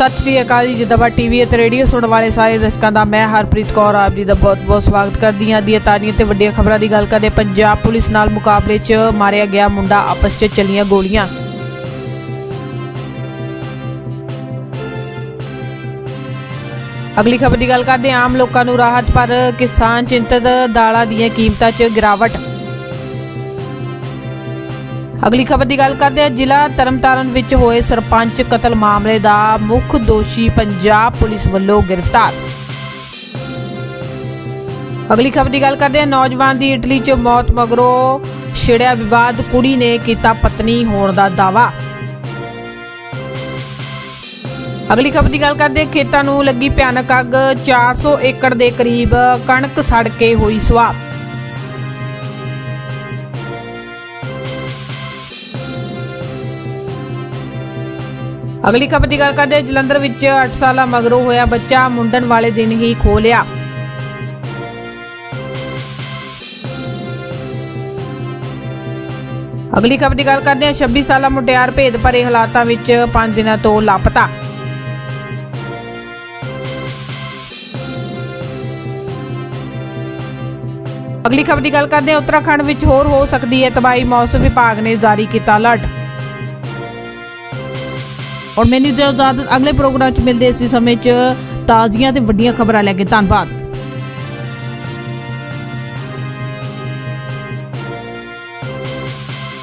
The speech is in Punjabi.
ਸਤਿ ਸ੍ਰੀ ਅਕਾਲ ਜੀ, ਜਿੱਦਾਂ ਟੀਵੀ ਅਤੇ ਰੇਡੀਓ ਸੁਣਨ ਵਾਲੇ ਸਾਰੇ ਦਰਸ਼ਕਾਂ ਦਾ, ਮੈਂ ਹਰਪ੍ਰੀਤ ਕੌਰ, ਆਪ ਜੀ ਦਾ ਬਹੁਤ-ਬਹੁਤ ਸਵਾਗਤ ਕਰਦੀ ਹਾਂ। ਦੀਆਂ ਤਾਜ਼ੀਆਂ ਤੇ ਵੱਡੀਆਂ ਖਬਰਾਂ ਦੀ ਗੱਲ ਕਰਦੇ, ਪੰਜਾਬ ਪੁਲਿਸ ਨਾਲ ਮੁਕਾਬਲੇ 'ਚ ਮਾਰਿਆ ਗਿਆ ਮੁੰਡਾ, ਆਪਸ 'ਚ ਚੱਲੀਆਂ ਗੋਲੀਆਂ। ਅਗਲੀ ਖਬਰ ਦੀ ਗੱਲ ਕਰਦੇ ਹਾਂ, ਆਮ ਲੋਕਾਂ ਨੂੰ ਰਾਹਤ, ਪਰ ਕਿਸਾਨ ਚਿੰਤਤ ਦਾਲਾਂ ਦੀਆਂ ਕੀਮਤਾਂ 'ਚ ਗਿਰਾਵਟ। ਅਗਲੀ ਖਬਰ ਦੀ ਗੱਲ ਕਰਦੇ ਹਾਂ। ਜ਼ਿਲ੍ਹਾ ਤਰਨਤਾਰਨ ਵਿੱਚ ਹੋਏ ਸਰਪੰਚ ਕਤਲ ਮਾਮਲੇ ਦਾ ਮੁੱਖ ਦੋਸ਼ੀ ਪੰਜਾਬ ਪੁਲਿਸ ਵੱਲੋਂ ਗ੍ਰਿਫਤਾਰ। ਅਗਲੀ ਖਬਰ ਦੀ ਗੱਲ ਕਰਦੇ ਹਾਂ। ਨੌਜਵਾਨ ਦੀ ਇਟਲੀ 'ਚ ਮੌਤ ਮਗਰੋਂ ਛਿੜਿਆ ਵਿਵਾਦ, ਕੁੜੀ ਨੇ ਕੀਤਾ ਪਤਨੀ ਹੋਣ ਦਾ ਦਾਵਾ ਅਗਲੀ ਖਬਰ ਦੀ ਗੱਲ ਕਰਦੇ ਖੇਤਾਂ ਨੂੰ ਲੱਗੀ ਭਿਆਨਕ ਅੱਗ 400 ਏਕੜ ਦੇ ਕਰੀਬ ਕਣਕ ਸੜ ਕੇ ਹੋਈ ਸੁਆਹ। ਅਗਲੀ ਖਬਰ ਦੀ ਗੱਲ ਕਰਦੇ ਹਾਂ। ਜਲੰਧਰ ਵਿੱਚ 8 ਸਾਲਾ ਮਗਰੋਂ ਹੋਇਆ ਬੱਚਾ ਮੁੰਡਨ ਵਾਲੇ ਦਿਨ ਹੀ ਖੋ ਲਿਆ। ਅਗਲੀ ਖਬਰ ਦੀ ਗੱਲ ਕਰਦੇ ਹਾਂ। 26 ਸਾਲਾ ਮੁਟਿਆਰ ਭੇਦ ਭਰੇ ਹਾਲਾਤਾਂ ਵਿੱਚ 5 ਦਿਨਾਂ ਤੋਂ ਲਾਪਤਾ। ਅਗਲੀ ਖਬਰ ਦੀ ਗੱਲ ਕਰਦੇ ਹਾਂ। ਉੱਤਰਾਖੰਡ ਵਿੱਚ ਹੋਰ ਹੋ ਸਕਦੀ ਹੈ ਤਬਾਹੀ। ਮੌਸਮ ਵਿਭਾਗ ਨੇ ਜਾਰੀ ਕੀਤਾ ਅਲਰਟ। ਔਰ ਮੈਨੂੰ ਦਿਓ ਇਜਾਜ਼ਤ ਅਗਲੇ ਪ੍ਰੋਗਰਾਮ 'ਚ ਮਿਲਦੇ ਇਸ ਸਮੇਂ 'ਚ ਤਾਜ਼ੀਆਂ ਤੇ ਵੱਡੀਆਂ ਖਬਰਾਂ ਲੈ ਕੇ ਧੰਨਵਾਦ।